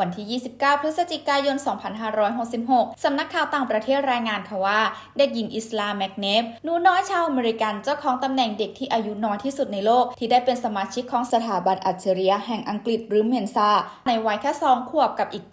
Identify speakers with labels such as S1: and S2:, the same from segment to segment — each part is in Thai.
S1: วันที่ 29 พฤศจิกายน 2566 สำนักข่าวต่างประเทศรายงานค่ะว่า เด็กหญิงอิสลาแมกเนฟหนูน้อยชาวอเมริกันเจ้าของตำแหน่งเด็กที่อายุน้อยที่สุดในโลก ที่ได้เป็นสมาชิกของสถาบันอัจฉริยะแห่งอังกฤษหรือเมนซาในวัยแค่ 2 ขวบกับอีก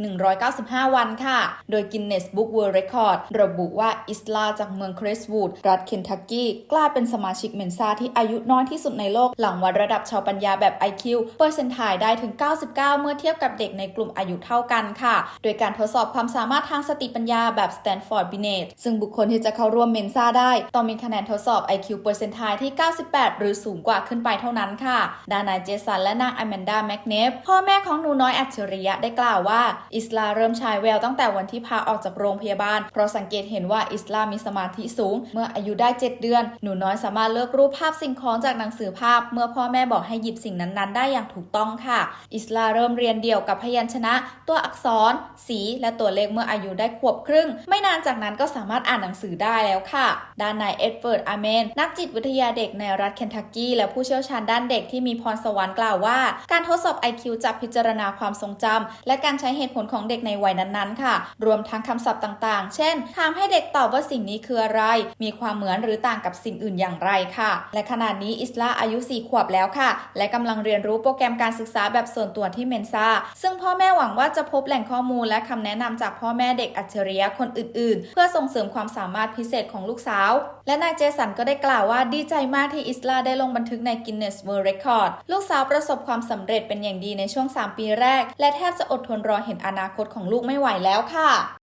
S1: 195 วันค่ะ โดยกินเนสบุ๊กเวิลด์เรคคอร์ดระบุว่าอิสลาจากเมืองคริสวูดรัฐเคนทักกี้กลายเป็นสมาชิกเมนซาที่อายุน้อยที่สุดในโลก หลังวัดระดับชาวปัญญาแบบ IQ เปอร์เซนต์ถ่ายได้ถึง 99 เมื่อเทียบกับเด็กในกลุ่มอายุเท่ากันค่ะ โดยการทดสอบความสามารถทางสติปัญญาแบบ Stanford Binet ซึ่งบุคคลที่จะเข้าร่วมเมนซ่าได้ ต้องมีคะแนนทดสอบ IQ เปอร์เซนต์ถ่ายที่ 98 หรือสูงกว่าขึ้นไปเท่านั้นค่ะ ดานายเจสันและนางอแมนดาแมกเนฟพ่อแม่ของหนูน้อยอัจฉริยะได้กล่าวว่า อิสลาเริ่มฉายแววตั้งแต่วันที่พาออกจากโรงพยาบาล เพราะสังเกตเห็นว่าอิสลามีสมาธิสูง เมื่ออายุได้ 7 เดือน หนูน้อยสามารถเลือกรูปภาพสิ่งของจากหนังสือภาพ เมื่อพ่อแม่บอกให้หยิบสิ่งนั้นๆ ได้อย่างถูกต้องค่ะ อิสลาเริ่มเรียนเดี่ยวกับพยัญชนะตัวอักษร สี และตัวเลขเมื่ออายุได้ขวบครึ่ง ไม่นานจากนั้นก็สามารถอ่านหนังสือได้แล้วค่ะ ด้านนายเอ็ดเวิร์ดอาเมน นักจิตวิทยาเด็กในรัฐเคนทักกี้ และผู้เชี่ยวชาญด้านเด็กที่มีพรสวรรค์กล่าวว่า การทดสอบ IQ จะพิจารณาความทรงจำและการใช้เหตุผลของเด็กในวัยนั้นๆ ค่ะ รวมทั้งคำศัพท์ต่างๆ เช่นถามให้เด็กตอบว่าสิ่งนี้คืออะไร มีความเหมือนหรือต่างกับสิ่งอื่นอย่างไรค่ะ และขณะนี้อิสลาอายุ 4 ขวบแล้วค่ะ และกำลังเรียนรู้โปรแกรมการศึกษาแบบส่วนตัวที่เมนซาซึ่งพ่อแม่หวังงว่าจะพบแหล่งข้อมูลและคำแนะนำจากพ่อแม่เด็กอัจฉริยะคนอื่นๆ เพื่อส่งเสริมความสามารถพิเศษของลูกสาว และนายเจสันก็ได้กล่าวว่าดีใจมากที่อิสลาได้ลงบันทึกใน Guinness World Record ลูกสาวประสบความสำเร็จเป็นอย่างดีในช่วง 3 ปีแรก และแทบจะอดทนรอเห็นอนาคตของลูกไม่ไหวแล้วค่ะ